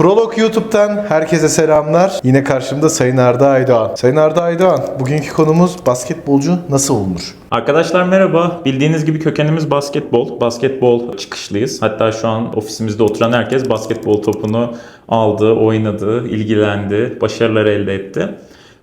Prolog YouTube'dan herkese selamlar. Yine karşımda Sayın Arda Aydoğan. Sayın Arda Aydoğan, bugünkü konumuz basketbolcu nasıl olunur? Arkadaşlar merhaba. Bildiğiniz gibi kökenimiz basketbol. Basketbol çıkışlıyız. Hatta şu an ofisimizde oturan herkes basketbol topunu aldı, oynadı, ilgilendi, başarılar elde etti.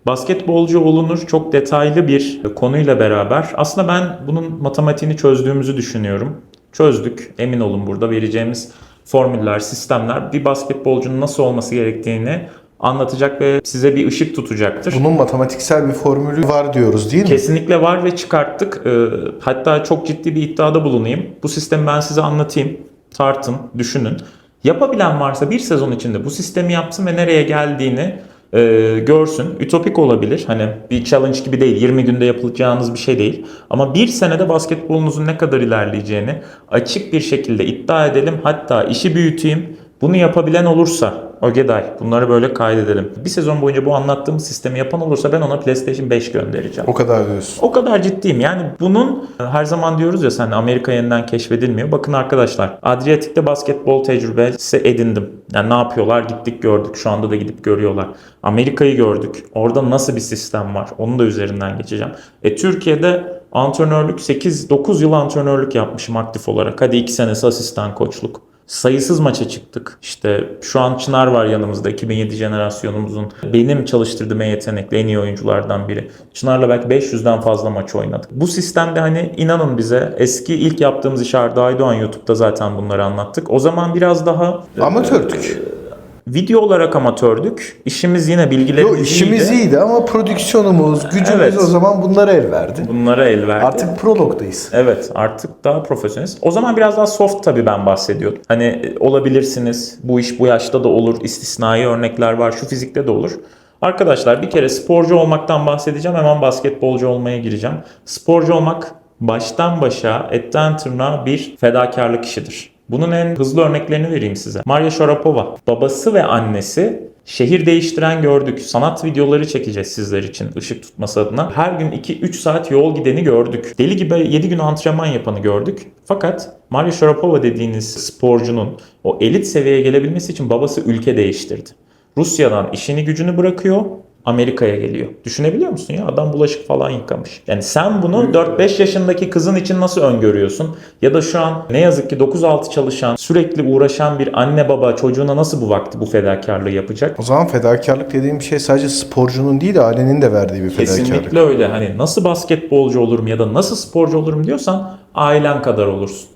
Basketbolcu olunur çok detaylı bir konuyla beraber. Aslında ben bunun matematiğini çözdüğümüzü düşünüyorum. Çözdük. Emin olun burada vereceğimiz formüller, sistemler bir basketbolcunun nasıl olması gerektiğini anlatacak ve size bir ışık tutacaktır. Bunun matematiksel bir formülü var diyoruz değil mi? Kesinlikle var ve çıkarttık. Ee, hatta çok ciddi bir iddiada bulunayım. Bu sistemi ben size anlatayım. Tartın, düşünün. Yapabilen varsa bir sezon içinde bu sistemi yapsın ve nereye geldiğini e, görsün. Ütopik olabilir. Hani bir challenge gibi değil. 20 günde yapılacağınız bir şey değil. Ama bir senede basketbolunuzun ne kadar ilerleyeceğini açık bir şekilde iddia edelim. Hatta işi büyüteyim. Bunu yapabilen olursa Ögeday bunları böyle kaydedelim. Bir sezon boyunca bu anlattığım sistemi yapan olursa ben ona PlayStation 5 göndereceğim. O kadar diyorsun. O kadar ciddiyim. Yani bunun her zaman diyoruz ya sen Amerika yeniden keşfedilmiyor. Bakın arkadaşlar Adriyatik'te basketbol tecrübesi edindim. Yani ne yapıyorlar gittik gördük. Şu anda da gidip görüyorlar. Amerika'yı gördük. Orada nasıl bir sistem var? Onu da üzerinden geçeceğim. E Türkiye'de antrenörlük 8-9 yıl antrenörlük yapmışım aktif olarak. Hadi 2 senesi asistan koçluk. Sayısız maça çıktık. İşte şu an Çınar var yanımızda 2007 jenerasyonumuzun. Benim çalıştırdığım en yetenekli en iyi oyunculardan biri. Çınar'la belki 500'den fazla maç oynadık. Bu sistemde hani inanın bize eski ilk yaptığımız iş Arda Aydoğan YouTube'da zaten bunları anlattık. O zaman biraz daha Amatördük. Video olarak amatördük. İşimiz yine Yo bilgilerimiz işimiz iyiydi. iyiydi ama prodüksiyonumuz, gücümüz Evet. o zaman bunlara el verdi. Bunlara el verdi. Artık Prolog'dayız. Evet artık daha profesyoneliz. O zaman biraz daha soft tabii ben bahsediyordum. Hani e, olabilirsiniz, bu iş bu yaşta da olur, istisnai örnekler var, şu fizikte de olur. Arkadaşlar bir kere sporcu olmaktan bahsedeceğim, hemen basketbolcu olmaya gireceğim. Sporcu olmak baştan başa, etten tırnağa bir fedakarlık işidir. Bunun en hızlı örneklerini vereyim size. Maria Sharapova, babası ve annesi Şehir değiştiren gördük. Sanat videoları çekeceğiz sizler için ışık tutması adına. Her gün 2-3 saat yol gideni gördük. Deli gibi 7 gün antrenman yapanı gördük. Fakat Maria Sharapova dediğiniz sporcunun o elit seviyeye gelebilmesi için babası ülke değiştirdi. Rusya'dan işini gücünü bırakıyor. Amerika'ya geliyor. Düşünebiliyor musun ya? Adam bulaşık falan yıkamış. Yani sen bunu 4-5 yaşındaki kızın için nasıl öngörüyorsun? Ya da şu an ne yazık ki 9-6 çalışan, sürekli uğraşan bir anne baba çocuğuna nasıl bu vakti bu fedakarlığı yapacak? O zaman fedakarlık dediğim şey sadece sporcunun değil ailenin de verdiği bir fedakarlık. Kesinlikle öyle. Hani nasıl basketbolcu olurum ya da nasıl sporcu olurum diyorsan ailen kadar olursun.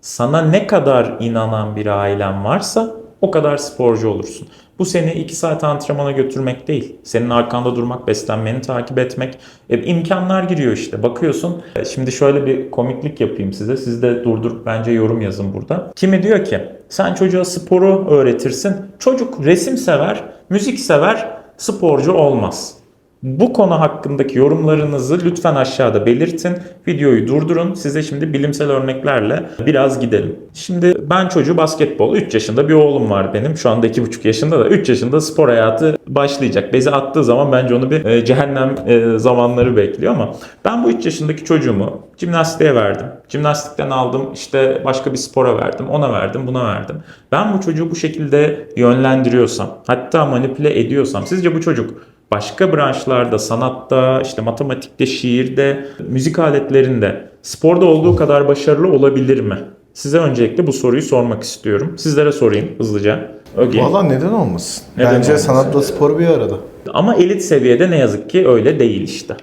Sana ne kadar inanan bir ailen varsa o kadar sporcu olursun. Bu seni 2 saat antrenmana götürmek değil. Senin arkanda durmak, beslenmeni takip etmek. E, imkanlar giriyor işte. Bakıyorsun. E, Şimdi şöyle bir komiklik yapayım size. Siz de durdurup bence yorum yazın burada. Kimi diyor ki sen çocuğa sporu öğretirsin. Çocuk resim sever, müzik sever, sporcu olmaz. Bu konu hakkındaki yorumlarınızı lütfen aşağıda belirtin. Videoyu durdurun. Size şimdi bilimsel örneklerle biraz gidelim. Şimdi ben çocuğu basketbol 3 yaşında bir oğlum var benim. Şu anda 2,5 yaşında da 3 yaşında spor hayatı başlayacak. Bezi attığı zaman bence onu bir e, cehennem e, zamanları bekliyor ama ben bu 3 yaşındaki çocuğumu jimnastiğe verdim. Jimnastikten aldım işte başka bir spora verdim. Ona verdim buna verdim. Ben bu çocuğu bu şekilde yönlendiriyorsam hatta manipüle ediyorsam sizce bu çocuk başka branşlarda, sanatta, işte matematikte, şiirde, müzik aletlerinde, sporda olduğu kadar başarılı olabilir mi? Size öncelikle bu soruyu sormak istiyorum. Sizlere sorayım hızlıca. Öge. Valla neden olmasın? Neden Bence olmasın? sanatla spor bir arada. Ama elit seviyede ne yazık ki öyle değil işte.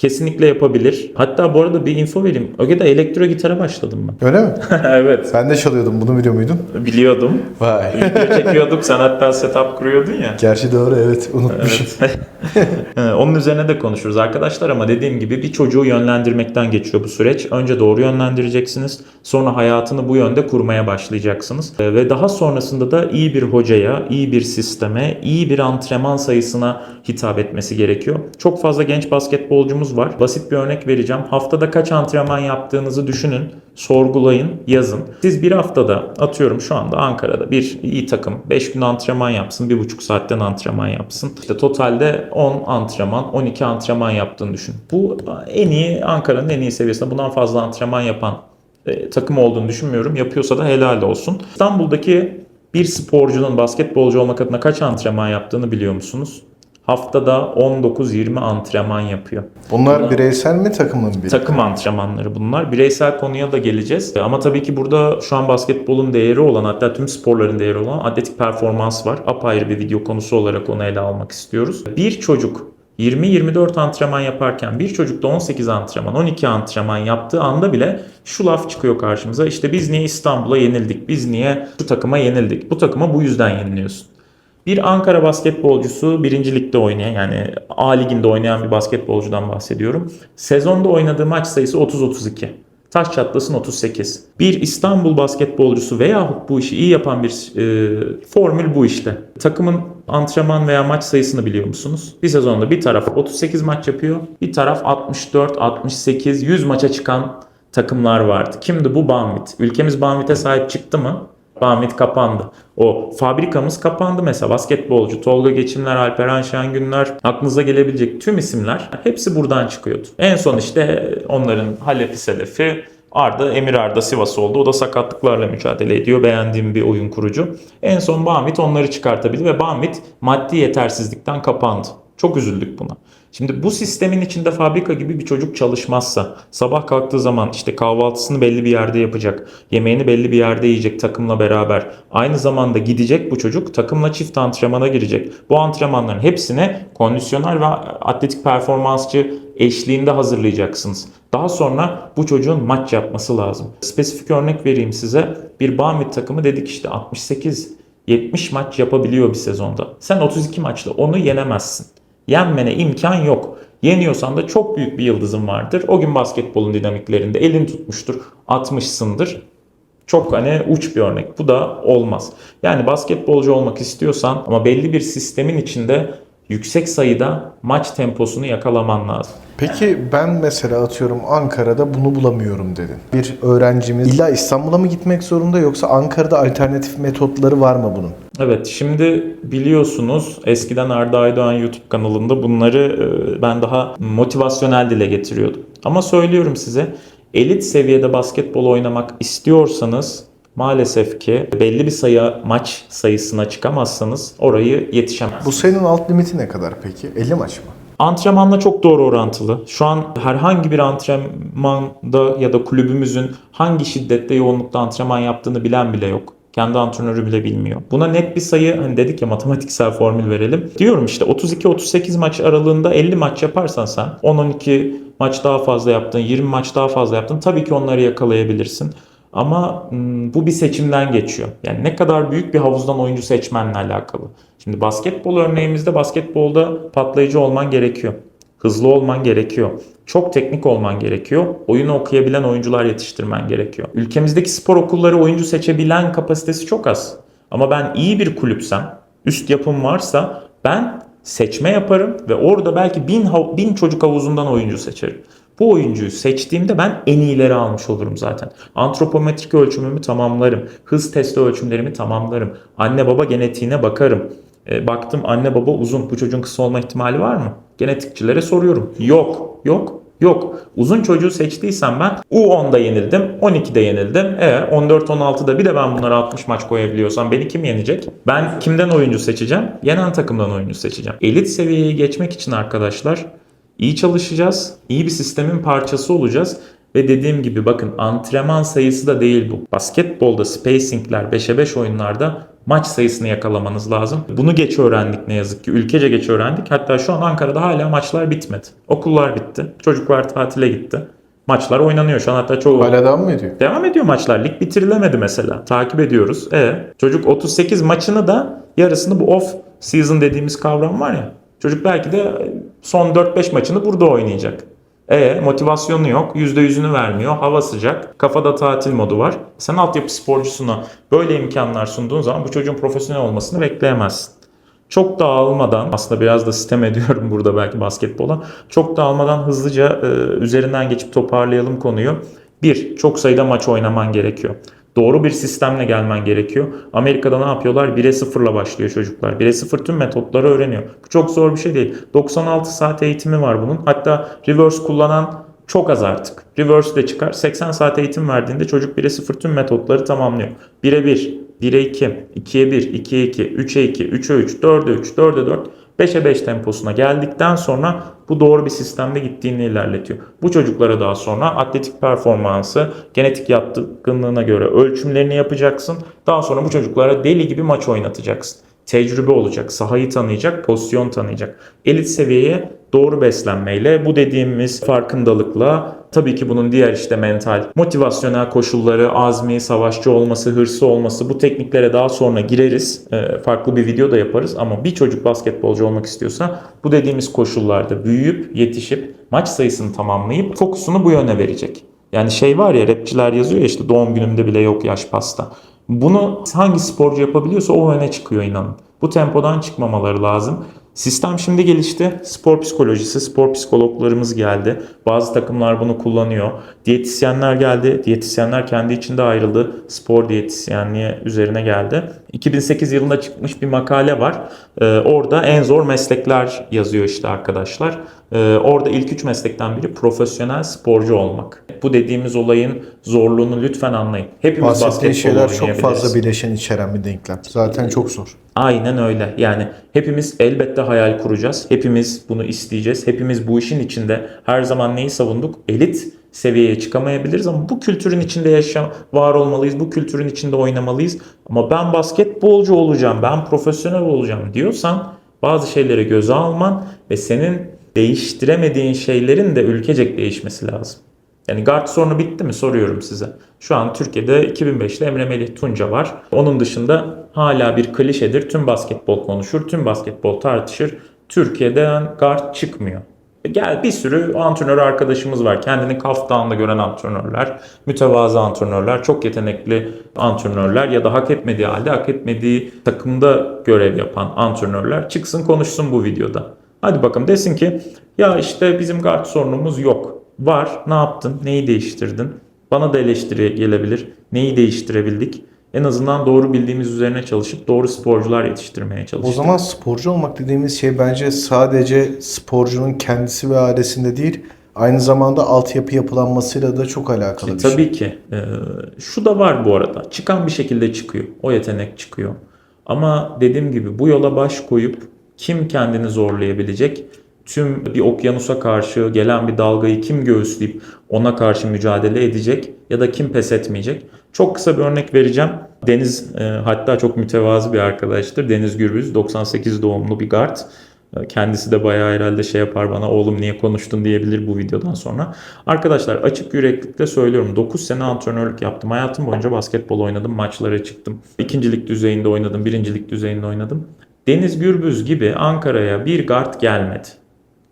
Kesinlikle yapabilir. Hatta bu arada bir info vereyim. Öge'de elektro gitara başladım ben. Öyle mi? evet. Ben de çalıyordum. Bunu biliyor muydun? Biliyordum. Vay. Video çekiyorduk. Sen hatta setup kuruyordun ya. Gerçi doğru evet. Unutmuşum. Evet, Onun üzerine de konuşuruz arkadaşlar ama dediğim gibi bir çocuğu yönlendirmekten geçiyor bu süreç. Önce doğru yönlendireceksiniz. Sonra hayatını bu yönde kurmaya başlayacaksınız. Ee, Ve daha sonrasında da iyi bir hocaya, iyi bir sisteme, iyi bir antrenman sayısına hitap etmesi gerekiyor. Çok fazla genç basketbolcumuz var. Basit bir örnek vereceğim. Haftada kaç antrenman yaptığınızı düşünün, sorgulayın, yazın. Siz bir haftada atıyorum şu anda Ankara'da bir iyi takım 5 gün antrenman yapsın, 1,5 saatten antrenman yapsın. İşte totalde 10 antrenman, 12 antrenman yaptığını düşün. Bu en iyi Ankara'nın en iyi seviyesinde bundan fazla antrenman yapan e, takım olduğunu düşünmüyorum. Yapıyorsa da helal olsun. İstanbul'daki Bir sporcunun basketbolcu olmak adına kaç antrenman yaptığını biliyor musunuz? Haftada 19-20 antrenman yapıyor. Bunlar bireysel mi takımın bir? Takım antrenmanları bunlar. Bireysel konuya da geleceğiz. Ama tabii ki burada şu an basketbolun değeri olan hatta tüm sporların değeri olan atletik performans var. Apayrı bir video konusu olarak onu ele almak istiyoruz. Bir çocuk 20-24 antrenman yaparken bir çocuk da 18 antrenman, 12 antrenman yaptığı anda bile şu laf çıkıyor karşımıza. İşte biz niye İstanbul'a yenildik? Biz niye şu takıma yenildik? Bu takıma bu yüzden yeniliyorsun. Bir Ankara basketbolcusu birinci ligde oynayan yani A liginde oynayan bir basketbolcudan bahsediyorum. Sezonda oynadığı maç sayısı 30-32. Taş çatlasın 38. Bir İstanbul basketbolcusu veya bu işi iyi yapan bir e, formül bu işte. Takımın antrenman veya maç sayısını biliyor musunuz? Bir sezonda bir taraf 38 maç yapıyor. Bir taraf 64, 68, 100 maça çıkan takımlar vardı. Kimdi bu? Banvit. Ülkemiz Banvit'e sahip çıktı mı? Banvit kapandı. O fabrikamız kapandı mesela basketbolcu Tolga Geçimler, Alperen Şengünler aklınıza gelebilecek tüm isimler hepsi buradan çıkıyordu. En son işte onların Halefi Selefi Arda, Emir Arda Sivas oldu. O da sakatlıklarla mücadele ediyor. Beğendiğim bir oyun kurucu. En son Banvit onları çıkartabildi ve Banvit maddi yetersizlikten kapandı. Çok üzüldük buna. Şimdi bu sistemin içinde fabrika gibi bir çocuk çalışmazsa, sabah kalktığı zaman işte kahvaltısını belli bir yerde yapacak, yemeğini belli bir yerde yiyecek takımla beraber, aynı zamanda gidecek bu çocuk takımla çift antrenmana girecek. Bu antrenmanların hepsini kondisyoner ve atletik performansçı eşliğinde hazırlayacaksınız. Daha sonra bu çocuğun maç yapması lazım. Spesifik örnek vereyim size. Bir Banvit takımı dedik işte 68 70 maç yapabiliyor bir sezonda. Sen 32 maçla onu yenemezsin. Yenmene imkan yok. Yeniyorsan da çok büyük bir yıldızın vardır. O gün basketbolun dinamiklerinde elin tutmuştur, atmışsındır. Çok hani uç bir örnek. Bu da olmaz. Yani basketbolcu olmak istiyorsan ama belli bir sistemin içinde yüksek sayıda maç temposunu yakalaman lazım. Peki ben mesela atıyorum Ankara'da bunu bulamıyorum dedin. Bir öğrencimiz illa İstanbul'a mı gitmek zorunda yoksa Ankara'da alternatif metotları var mı bunun? Evet şimdi biliyorsunuz eskiden Arda Aydoğan YouTube kanalında bunları e, ben daha motivasyonel dile getiriyordum. Ama söylüyorum size elit seviyede basketbol oynamak istiyorsanız maalesef ki belli bir sayı maç sayısına çıkamazsanız orayı yetişemezsiniz. Bu sayının alt limiti ne kadar peki? 50 maç mı? Antrenmanla çok doğru orantılı. Şu an herhangi bir antrenmanda ya da kulübümüzün hangi şiddette yoğunlukta antrenman yaptığını bilen bile yok. Kendi antrenörü bile bilmiyor. Buna net bir sayı hani dedik ya matematiksel formül verelim. Diyorum işte 32-38 maç aralığında 50 maç yaparsan sen 10-12 maç daha fazla yaptın, 20 maç daha fazla yaptın. Tabii ki onları yakalayabilirsin. Ama bu bir seçimden geçiyor. Yani ne kadar büyük bir havuzdan oyuncu seçmenle alakalı. Şimdi basketbol örneğimizde basketbolda patlayıcı olman gerekiyor. Hızlı olman gerekiyor. Çok teknik olman gerekiyor. Oyunu okuyabilen oyuncular yetiştirmen gerekiyor. Ülkemizdeki spor okulları oyuncu seçebilen kapasitesi çok az. Ama ben iyi bir kulüpsem, üst yapım varsa ben seçme yaparım ve orada belki bin, bin çocuk havuzundan oyuncu seçerim. Bu oyuncuyu seçtiğimde ben en iyileri almış olurum zaten. Antropometrik ölçümümü tamamlarım. Hız testi ölçümlerimi tamamlarım. Anne baba genetiğine bakarım. E, baktım anne baba uzun. Bu çocuğun kısa olma ihtimali var mı? Genetikçilere soruyorum. Yok. Yok. Yok. Uzun çocuğu seçtiysem ben U10'da yenildim, 12'de yenildim. E 14-16'da bir de ben bunlara 60 maç koyabiliyorsam beni kim yenecek? Ben kimden oyuncu seçeceğim? Yenen takımdan oyuncu seçeceğim. Elit seviyeye geçmek için arkadaşlar iyi çalışacağız. iyi bir sistemin parçası olacağız. Ve dediğim gibi bakın antrenman sayısı da değil bu. Basketbolda spacingler 5'e 5 oyunlarda maç sayısını yakalamanız lazım. Bunu geç öğrendik ne yazık ki. Ülkece geç öğrendik. Hatta şu an Ankara'da hala maçlar bitmedi. Okullar bitti. Çocuklar tatile gitti. Maçlar oynanıyor şu an hatta çoğu Hala devam mı ediyor? Devam ediyor maçlar. Lig bitirilemedi mesela. Takip ediyoruz. E çocuk 38 maçını da yarısını bu off season dediğimiz kavram var ya. Çocuk belki de son 4-5 maçını burada oynayacak. E motivasyonu yok. %100'ünü vermiyor. Hava sıcak. Kafada tatil modu var. Sen altyapı sporcusuna böyle imkanlar sunduğun zaman bu çocuğun profesyonel olmasını bekleyemezsin. Çok dağılmadan aslında biraz da sistem ediyorum burada belki basketbola. Çok dağılmadan hızlıca e, üzerinden geçip toparlayalım konuyu. Bir, çok sayıda maç oynaman gerekiyor. Doğru bir sistemle gelmen gerekiyor. Amerika'da ne yapıyorlar? 1'e 0'la başlıyor çocuklar. 1'e 0 tüm metotları öğreniyor. Bu çok zor bir şey değil. 96 saat eğitimi var bunun. Hatta reverse kullanan çok az artık. Reverse de çıkar. 80 saat eğitim verdiğinde çocuk 1'e 0 tüm metotları tamamlıyor. 1'e 1, 1'e 2, 2'ye 1, 2'ye 2, 3'e 2, 3'e 3, 4'e 3, 4'e 4, 5'e 5 temposuna geldikten sonra bu doğru bir sistemde gittiğini ilerletiyor. Bu çocuklara daha sonra atletik performansı genetik yatkınlığına göre ölçümlerini yapacaksın. Daha sonra bu çocuklara deli gibi maç oynatacaksın. Tecrübe olacak, sahayı tanıyacak, pozisyon tanıyacak. Elit seviyeye doğru beslenmeyle bu dediğimiz farkındalıkla tabii ki bunun diğer işte mental, motivasyonel koşulları, azmi, savaşçı olması, hırsı olması bu tekniklere daha sonra gireriz. Ee, farklı bir video da yaparız ama bir çocuk basketbolcu olmak istiyorsa bu dediğimiz koşullarda büyüyüp, yetişip, maç sayısını tamamlayıp fokusunu bu yöne verecek. Yani şey var ya rapçiler yazıyor ya işte doğum günümde bile yok yaş pasta. Bunu hangi sporcu yapabiliyorsa o öne çıkıyor inanın. Bu tempodan çıkmamaları lazım. Sistem şimdi gelişti. Spor psikolojisi, spor psikologlarımız geldi. Bazı takımlar bunu kullanıyor. Diyetisyenler geldi. Diyetisyenler kendi içinde ayrıldı. Spor diyetisyenliği üzerine geldi. 2008 yılında çıkmış bir makale var. Ee, orada en zor meslekler yazıyor işte arkadaşlar. Ee, orada ilk üç meslekten biri profesyonel sporcu olmak. Bu dediğimiz olayın zorluğunu lütfen anlayın. Hepimiz Bahsettiğin basketbol şeyler çok fazla bileşen içeren bir denklem. Zaten çok zor. Aynen öyle. Yani hepimiz elbette hayal kuracağız. Hepimiz bunu isteyeceğiz. Hepimiz bu işin içinde her zaman neyi savunduk? Elit seviyeye çıkamayabiliriz ama bu kültürün içinde yaşam var olmalıyız. Bu kültürün içinde oynamalıyız. Ama ben basketbolcu olacağım, ben profesyonel olacağım diyorsan bazı şeyleri göze alman ve senin değiştiremediğin şeylerin de ülkecek değişmesi lazım. Yani guard sorunu bitti mi soruyorum size. Şu an Türkiye'de 2005'te Emre Melih Tunca var. Onun dışında hala bir klişedir. Tüm basketbol konuşur, tüm basketbol tartışır. Türkiye'den guard çıkmıyor. Gel bir sürü antrenör arkadaşımız var. Kendini kaftağında gören antrenörler, mütevazı antrenörler, çok yetenekli antrenörler ya da hak etmediği halde hak etmediği takımda görev yapan antrenörler çıksın konuşsun bu videoda. Hadi bakalım desin ki ya işte bizim guard sorunumuz yok. Var. Ne yaptın? Neyi değiştirdin? Bana da eleştiri gelebilir. Neyi değiştirebildik? En azından doğru bildiğimiz üzerine çalışıp doğru sporcular yetiştirmeye O çalıştık. zaman sporcu olmak dediğimiz şey bence sadece sporcunun kendisi ve ailesinde değil, aynı zamanda altyapı yapılanmasıyla da çok alakalı E, bir şey. tabii ki. Ee, şu da var bu arada. Çıkan bir şekilde çıkıyor. O yetenek çıkıyor. Ama dediğim gibi bu yola baş koyup kim kendini zorlayabilecek? Tüm bir okyanusa karşı gelen bir dalgayı kim göğüsleyip ona karşı mücadele edecek ya da kim pes etmeyecek? Çok kısa bir örnek vereceğim. Deniz e, hatta çok mütevazı bir arkadaştır. Deniz Gürbüz 98 doğumlu bir guard. E, Kendisi de bayağı herhalde şey yapar bana oğlum niye konuştun diyebilir bu videodan sonra. Arkadaşlar açık yüreklikle söylüyorum 9 sene antrenörlük yaptım. Hayatım boyunca basketbol oynadım, maçlara çıktım. İkincilik düzeyinde oynadım, birincilik düzeyinde oynadım. Deniz Gürbüz gibi Ankara'ya bir guard gelmedi.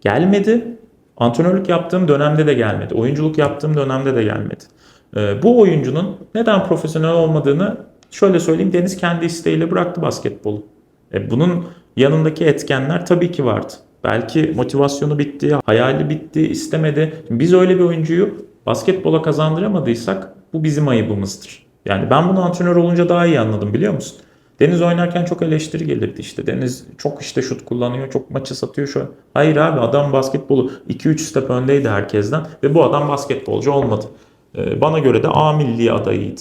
Gelmedi. Antrenörlük yaptığım dönemde de gelmedi. Oyunculuk yaptığım dönemde de gelmedi. Ee, bu oyuncunun neden profesyonel olmadığını şöyle söyleyeyim. Deniz kendi isteğiyle bıraktı basketbolu. E, bunun yanındaki etkenler tabii ki vardı. Belki motivasyonu bitti, hayali bitti, istemedi. Biz öyle bir oyuncuyu basketbola kazandıramadıysak bu bizim ayıbımızdır. Yani ben bunu antrenör olunca daha iyi anladım biliyor musun? Deniz oynarken çok eleştiri gelirdi işte. Deniz çok işte şut kullanıyor, çok maçı satıyor şu. Hayır abi adam basketbolu 2-3 step öndeydi herkesten ve bu adam basketbolcu olmadı. Ee, Bana göre de A milli adayıydı.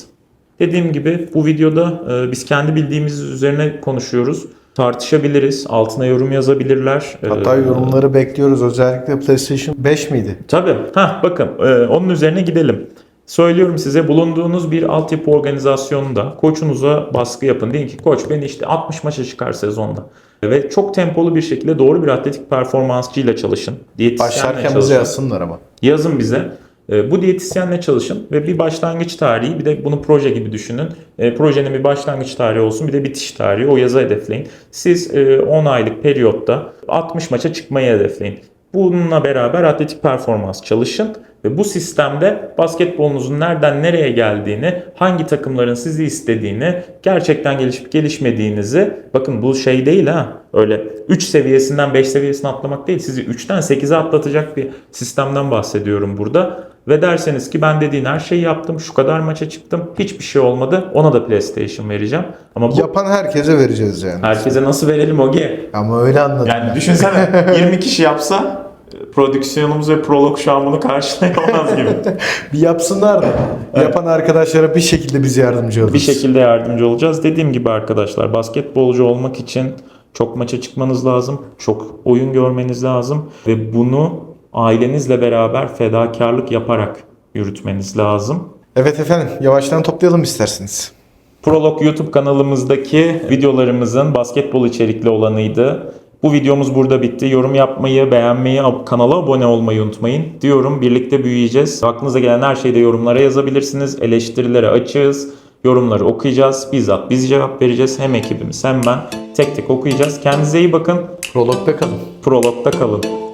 Dediğim gibi bu videoda e, biz kendi bildiğimiz üzerine konuşuyoruz. Tartışabiliriz, altına yorum yazabilirler. Hatta Ee, yorumları bekliyoruz. Özellikle PlayStation 5 miydi? Tabii. Heh, bakın e, onun üzerine gidelim. Söylüyorum size bulunduğunuz bir altyapı organizasyonunda koçunuza baskı yapın. Deyin ki koç beni işte 60 maça çıkar sezonda. Ve çok tempolu bir şekilde doğru bir atletik performansçıyla çalışın. Diyetisyenle Başlarken çalışın. bize yazsınlar ama. Yazın bize. E, Bu diyetisyenle çalışın ve bir başlangıç tarihi bir de bunu proje gibi düşünün. E, projenin bir başlangıç tarihi olsun bir de bitiş tarihi o yazı hedefleyin. Siz e, 10 aylık periyotta 60 maça çıkmayı hedefleyin. Bununla beraber atletik performans çalışın ve bu sistemde basketbolunuzun nereden nereye geldiğini, hangi takımların sizi istediğini, gerçekten gelişip gelişmediğinizi bakın bu şey değil ha. Öyle 3 seviyesinden 5 seviyesine atlamak değil. Sizi 3'ten 8'e atlatacak bir sistemden bahsediyorum burada. Ve derseniz ki ben dediğin her şeyi yaptım, şu kadar maça çıktım, hiçbir şey olmadı. Ona da PlayStation vereceğim. Ama bu Yapan herkese vereceğiz yani. herkese nasıl verelim Ogi? Ama öyle anladım. Yani düşünsene 20 kişi yapsa prodüksiyonumuz ve prolog şu an bunu karşılayamaz gibi. Bir yapsınlar da yapan arkadaşlara bir şekilde biz yardımcı oluruz. bir şekilde yardımcı olacağız. Dediğim gibi arkadaşlar basketbolcu olmak için çok maça çıkmanız lazım. Çok oyun görmeniz lazım. Ve bunu ailenizle beraber fedakarlık yaparak yürütmeniz lazım. Evet efendim yavaştan toplayalım isterseniz. Prolog YouTube kanalımızdaki videolarımızın basketbol içerikli olanıydı. Bu videomuz burada bitti. Yorum yapmayı, beğenmeyi, kanala abone olmayı unutmayın. Diyorum birlikte büyüyeceğiz. Aklınıza gelen her şeyi de yorumlara yazabilirsiniz. Eleştirilere açığız. Yorumları okuyacağız. Bizzat biz cevap vereceğiz. Hem ekibimiz hem ben tek tek okuyacağız. Kendinize iyi bakın. Prologda kalın. Prolog'da kalın.